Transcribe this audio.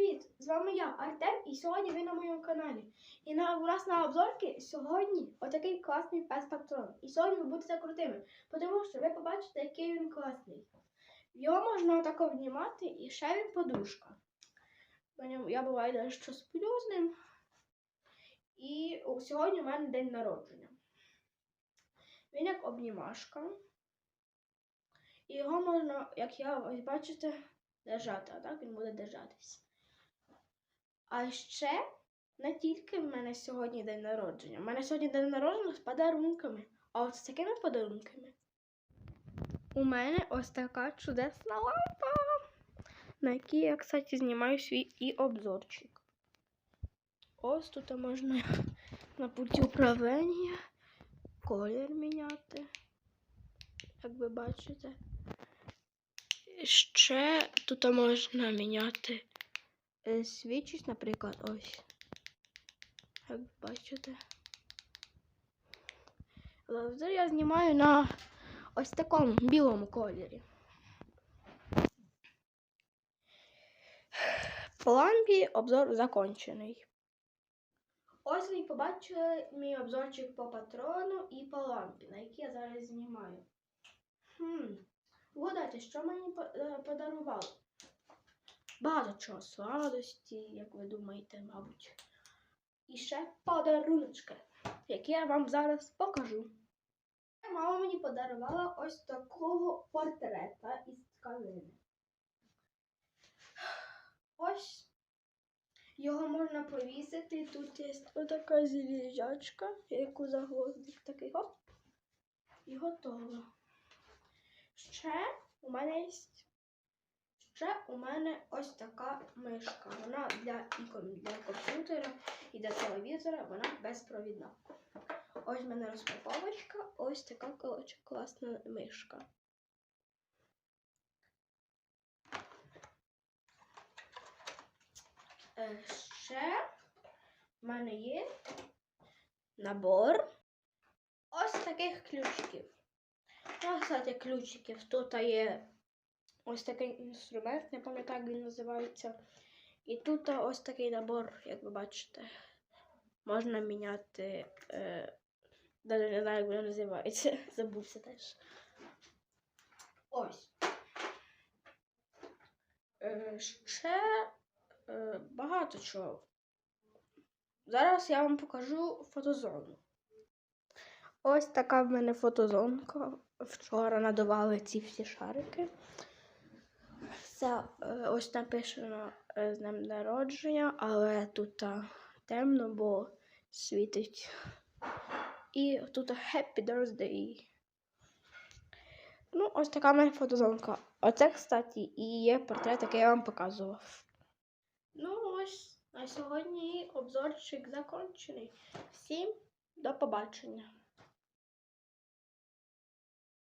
привіт! З вами я, Артем, і сьогодні ви на моєму каналі. І на, на обзорці сьогодні отакий класний пес патрон. І сьогодні ви будете крутими, тому що ви побачите, який він класний. Його можна отако обнімати, і ще він подушка. Я буваю навіть що. І сьогодні у мене день народження. Він як обнімашка. І його можна, як я ось бачите, держати, а так він буде держатись. А ще не тільки в мене сьогодні день народження. У мене сьогодні день народження з подарунками. А от з такими подарунками. У мене ось така чудесна лампа, на якій я, кстати, знімаю свій і обзорчик. Ось тут можна на пульті управління колір міняти, як ви бачите. Ще тут можна міняти е, наприклад, ось. Як бачите. Лазер я знімаю на ось такому білому кольорі. По лампі обзор закончений. Ось ви побачили мій обзорчик по патрону і по лампі, на який я зараз знімаю. Хм. Вгадайте, що мені е, подарували? Багато чого сладості, як ви думаєте, мабуть. І ще подаруночки, які я вам зараз покажу. Мама мені подарувала ось такого портрета із тканини. Ось його можна повісити. Тут є така зіліжачка, яку за гвоздик такий хоп. І готово. Ще у мене є. Ще у мене ось така мишка. Вона для для комп'ютера і для телевізора, вона безпровідна. Ось в мене розпаковочка, ось така класна мишка. Е, Ще в мене є набор ось таких ключиків. Ну, кстати, ключиків. Тут є ось такий інструмент, не пам'ятаю, як він називається. І тут ось такий набор, як ви бачите. Можна міняти. Е, навіть не знаю, як він називається. Забувся теж. Ось. Е, ще е, багато чого. Зараз я вам покажу фотозону. Ось така в мене фотозонка. Вчора надавали ці всі шарики. Все, е, ось написано е, з днем народження, але тут темно, бо світить. І тут Happy Birthday. Ну, ось така мене фотозонка. Оце, кстати, і є портрет, який я вам показував. Ну, ось на сьогодні обзорчик закончений. Всім до побачення.